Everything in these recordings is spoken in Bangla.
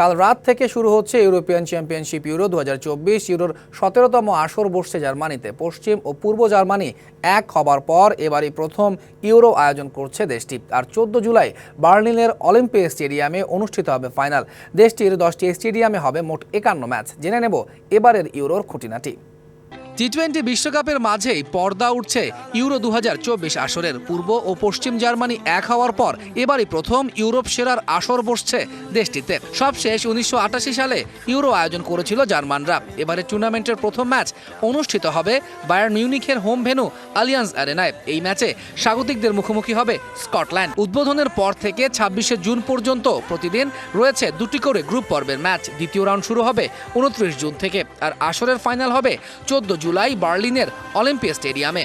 কাল রাত থেকে শুরু হচ্ছে ইউরোপিয়ান চ্যাম্পিয়নশিপ ইউরো দু হাজার চব্বিশ। ইউরোর সতেরোতম আসর বসছে জার্মানিতে। পশ্চিম ও পূর্ব জার্মানি এক হবার পর এবারই প্রথম ইউরো আয়োজন করছে দেশটি। আর চোদ্দ জুলাই বার্লিনের অলিম্পিক স্টেডিয়ামে অনুষ্ঠিত হবে ফাইনাল। দেশটির দশটি স্টেডিয়ামে হবে মোট একান্ন ম্যাচ। জেনে নেব এবারের ইউরোর খুঁটিনাটি। টি টোয়েন্টি বিশ্বকাপের মাঝেই পর্দা উঠছে ইউরো দু হাজার চব্বিশ আসরের পূর্ব ও পশ্চিম জার্মানি এক হওয়ার পর এবারই প্রথম ইউরোপ সেরার আসর বসছে দেশটিতে। সবশেষ উনিশশো আটাশি সালে ইউরো আয়োজন করেছিল জার্মানরা। এবারে টুর্নামেন্টের প্রথম ম্যাচ অনুষ্ঠিত হবে বায়ার মিউনিখের হোম ভেনু আলিয়ান্স অ্যারেনায়। এই ম্যাচে স্বাগতিকদের মুখোমুখি হবে স্কটল্যান্ড। উদ্বোধনের পর থেকে ছাব্বিশে জুন পর্যন্ত প্রতিদিন রয়েছে দুটি করে গ্রুপ পর্বের ম্যাচ। দ্বিতীয় রাউন্ড শুরু হবে উনত্রিশ জুন থেকে। আর আসরের ফাইনাল হবে চোদ্দ জুলাই বার্লিনের অলিম্পিক স্টেডিয়ামে।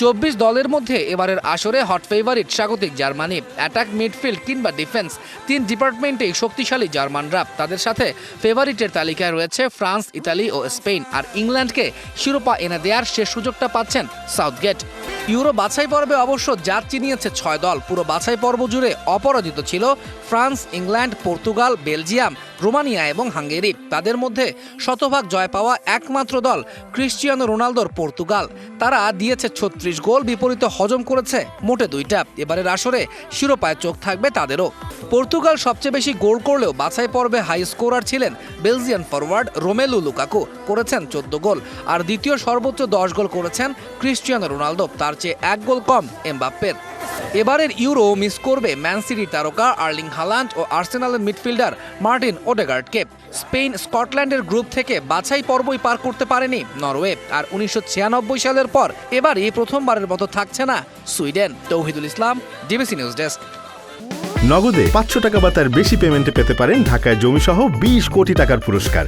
চব্বিশ দলের মধ্যে এবারের আসরে হট ফেভারিট স্বাগতিক জার্মানি। অ্যাটাক মিডফিল্ড কিংবা ডিফেন্স তিন ডিপার্টমেন্টেই শক্তিশালী জার্মানরা। তাদের সাথে ফেভারিটের তালিকায় রয়েছে ফ্রান্স, ইতালি ও স্পেন। আর ইংল্যান্ডকে শিরোপা এনে দেওয়ার শেষ সুযোগটা পাচ্ছেন সাউথগেট। ইউরো বাছাই পর্বে অবশ্য জাত চিনিয়েছে ছয় দল। পুরো বাছাই পর্ব জুড়ে অপরাজিত ছিল France, England, Portugal, Belgium, Romania এবং হাঙ্গেরি। তাদের মধ্যে শতভাগ জয় পাওয়া একমাত্র দল ক্রিশ্চিয়ানো রোনালদোর পর্তুগাল। তারা দিয়েছে ছত্রিশ গোল, বিপরীতে হজম করেছে মোটে দুইটা। এবারের আসরে শিরোপায় চোখ থাকবে তাদেরও। পর্তুগাল সবচেয়ে বেশি গোল করলেও বাছাই পর্বে হাই স্কোরার ছিলেন বেলজিয়ান ফরওয়ার্ড রোমেলু লুকাকু। করেছেন চোদ্দ গোল। আর দ্বিতীয় সর্বোচ্চ দশ গোল করেছেন ক্রিশ্চিয়ানো রোনালদো। তার চেয়ে এক গোল কম এমবাপ্পের। এবারের ইউরো মিস করবে ম্যান সিটির তারকা আর্লিং হালান্ড ও আর্সেনালের মিডফিল্ডার মার্টিন ওডেগার্ডকে। স্পেন স্কটল্যান্ডের গ্রুপ থেকে বাছাই পর্বই পার করতে পারেনি নরওয়ে। আর উনিশশো ছিয়ানব্বই সালের পর এবার এবারই প্রথমবারের মতো থাকছে না Sweden. Tauhidul Islam, DBC news desk. নগদে পাঁচশো টাকা বা তার বেশি পেমেন্টে পেতে পারেন ঢাকায় জমিসহ বিশ কোটি টাকার পুরস্কার।